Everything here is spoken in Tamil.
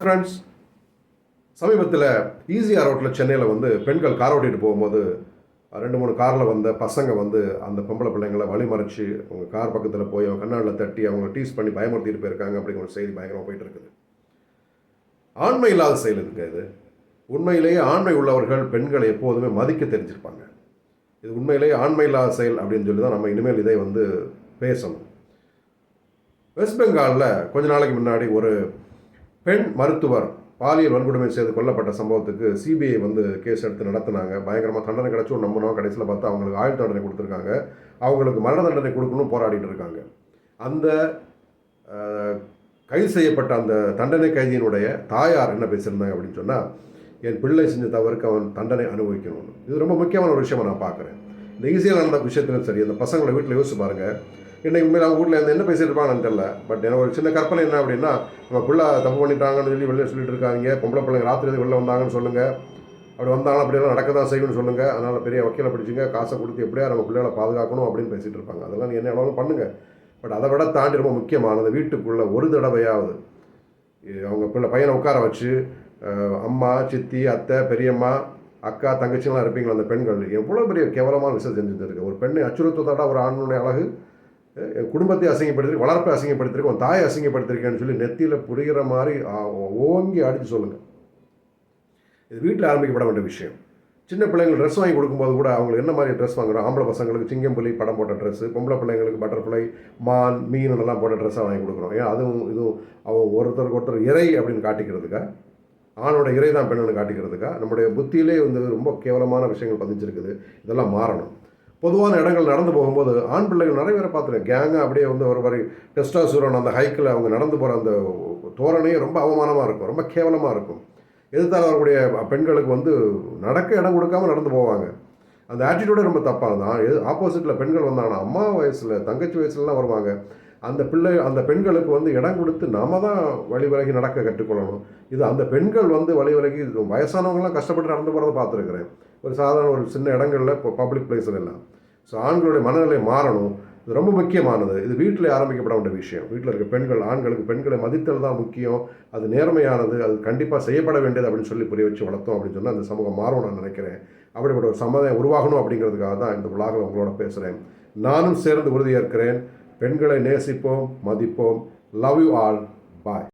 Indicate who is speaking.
Speaker 1: ஃப்ரெண்ட்ஸ் சமீபத்தில் ஈஸியாக ரோட்டில் சென்னையில் வந்து பெண்கள் கார் ஓட்டிகிட்டு போகும்போது ரெண்டு மூணு காரில் வந்த பசங்க வந்து அந்த பொம்பளை பிள்ளைங்களை வழிமறைச்சு அவங்க கார் பக்கத்தில் போய் அவங்க கண்ணாடில் தட்டி அவங்க டீஸ் பண்ணி பயமுறுத்திட்டு போயிருக்காங்க அப்படிங்கிற ஒரு செய்தி பயங்கரமாக போயிட்டு இருக்குது. ஆண்மை இல்லாத செயல் இருக்குது இது? உண்மையிலேயே ஆண்மை உள்ளவர்கள் பெண்களை எப்போதுமே மதிக்க தெரிஞ்சிருப்பாங்க. இது உண்மையிலேயே ஆண்மை இல்லாத செயல் அப்படின்னு சொல்லி தான் நம்ம இனிமேல் இதை வந்து பேசணும். வெஸ்ட் பெங்காலில் கொஞ்ச நாளைக்கு முன்னாடி ஒரு பெண் மருத்துவர் பாலியல் வன்கொடுமை செய்து கொல்லப்பட்ட சம்பவத்துக்கு சிபிஐ வந்து கேஸ் எடுத்து நடத்தினாங்க. பயங்கரமாக தண்டனை கிடச்சும் நம்பணும் கடைசியில் பார்த்தா அவங்களுக்கு ஆயுள் தண்டனை கொடுத்துருக்காங்க. அவங்களுக்கு மரண தண்டனை கொடுக்கணும் போராடிட்டு இருக்காங்க. அந்த கைது செய்யப்பட்ட அந்த தண்டனை கைதியினுடைய தாயார் என்ன பேசியிருந்தாங்க அப்படின்னு சொன்னால் என் பிள்ளை செஞ்ச தவறுக்கு அவன் தண்டனை அனுபவிக்கணும்னு. இது ரொம்ப முக்கியமான ஒரு விஷயமா நான் பார்க்குறேன். இந்த ஈஸியாக நடந்த விஷயத்திலும் சரி அந்த பசங்களை வீட்டில் யோசிச்சு பாருங்கள் இன்றைக்கு உண்மையில் அவங்க வீட்டில் இருந்து என்ன பேசிட்டு இருப்பாங்கன்னு தெரில பட் எனக்கு ஒரு சின்ன கற்பனை என்ன அப்படின்னா நம்ம பிள்ளை தப்பு பண்ணிட்டாங்கன்னு சொல்லி வெளியே சொல்லிட்டு இருக்காங்க பொம்பளை பிள்ளைங்க ராத்திரி வெளில வந்தாங்கன்னு சொல்லுங்கள் அப்படி வந்தாலும் அப்படியெல்லாம் நடக்க தான் செய்யணும்னு சொல்லுங்கள் அதனால் பெரிய வக்கீலை பிடிச்சிங்க. காசை கொடுத்து எப்படியா நம்ம பிள்ளைகளை பாதுகாக்கணும் அப்படின்னு பேசிகிட்டு இருப்பாங்க. அதெல்லாம் என்ன எவ்வளோ பண்ணுங்கள் பட் அதை விட தாண்டி ரொம்ப முக்கியமானது வீட்டுக்குள்ளே ஒரு தடவையாவது அவங்க பிள்ளை பையனை உட்கார வச்சு அம்மா சித்தி அத்தை பெரியம்மா அக்கா தங்கச்சிலாம் இருப்பீங்களா அந்த பெண்கள்? எவ்வளோ பெரிய கேவலமான விஷயம் செஞ்சுட்டு இருக்கு ஒரு பெண்ணை அச்சுறுத்தத்தோட ஒரு ஆணுடைய அழகு. குடும்பத்தை அசிங்கப்படுத்திருக்கு வளர்ப்பை அசிங்கப்படுத்திருக்கு உன் தாயை அசிங்கப்படுத்திருக்கேன்னு சொல்லி நெத்தியில் புரிகிற மாதிரி ஓங்கி அடித்து சொல்லுங்கள் இது வீட்டில் ஆரம்பிக்கப்பட வேண்டிய விஷயம். சின்ன பிள்ளைங்களுக்கு ட்ரெஸ் வாங்கி கொடுக்கும்போது கூட அவங்களுக்கு என்ன மாதிரி ட்ரெஸ் வாங்குறோம்? ஆம்பளை பசங்களுக்கு சிங்கம்புலி படம் போட்ட ட்ரெஸ்ஸு பொம்பளை பிள்ளைங்களுக்கு பட்டர்ஃப்ளை மான் மீன் எல்லாம் போட்ட ட்ரெஸ்ஸாக வாங்கி கொடுக்குறோம். ஏன்? அதுவும் இதுவும் அவன் ஒருத்தருக்கு ஒருத்தர் இறை அப்படின்னு காட்டிக்கிறதுக்கா? ஆணோட இறை தான் பெண்ணுன்னு காட்டிக்கிறதுக்கா? நம்முடைய புத்தியிலே வந்து ரொம்ப கேவலமான விஷயங்கள் பதிஞ்சிருக்குது. இதெல்லாம் மாறணும். பொதுவான இடங்கள் நடந்து போகும்போது ஆண் பிள்ளைகள் நிறைய பேரை பார்த்துருக்கேன் கேங்காக அப்படியே வந்து ஒரு மாதிரி டெஸ்டாசூரன் அந்த ஹைக்கில் அவங்க நடந்து போகிற அந்த தோரணையே ரொம்ப அவமானமாக இருக்கும். ரொம்ப கேவலமாக இருக்கும். எதிர்த்தால் வரக்கூடிய பெண்களுக்கு வந்து நடக்க இடம் கொடுக்காம நடந்து போவாங்க. அந்த ஆட்டிடியூடே ரொம்ப தப்பாக தான் எது ஆப்போசிட்டில் பெண்கள் வந்தாங்கன்னா அம்மா வயசில் தங்கச்சி வயசுலலாம் வருவாங்க. அந்த பிள்ளை அந்த பெண்களுக்கு வந்து இடம் கொடுத்து நாம தான் வழி விலகி நடக்க கற்றுக்கொள்ளணும். இது அந்த பெண்கள் வந்து வழி விலகி வயசானவங்களாம் கஷ்டப்பட்டு நடந்து போகிறத பார்த்துருக்குறேன். ஒரு சாதாரண ஒரு சின்ன இடங்களில் இப்போ பப்ளிக் பிளேஸில் எல்லாம். ஸோ ஆண்களுடைய மனநிலை மாறணும். இது ரொம்ப முக்கியமானது. இது வீட்டில் ஆரம்பிக்கப்பட வேண்டிய விஷயம். வீட்டில் இருக்க பெண்கள் ஆண்களுக்கு பெண்களை மதித்தல் தான் முக்கியம். அது நேர்மையானது. அது கண்டிப்பாக செய்யப்பட வேண்டியது அப்படின்னு சொல்லி புரிய வச்சு வளர்த்தோம் அப்படின்னு சொன்னால் அந்த சமூகம் மாறும் நான் நினைக்கிறேன். அப்படிப்பட்ட ஒரு சமுதாயம் உருவாகணும் அப்படிங்கிறதுக்காக தான் இந்த விழாவில் உங்களோட பேசுகிறேன் நானும் சேர்ந்து உறுதியேற்கிறேன். பெண்களை நேசிப்போம் மதிப்போம். Love you all bye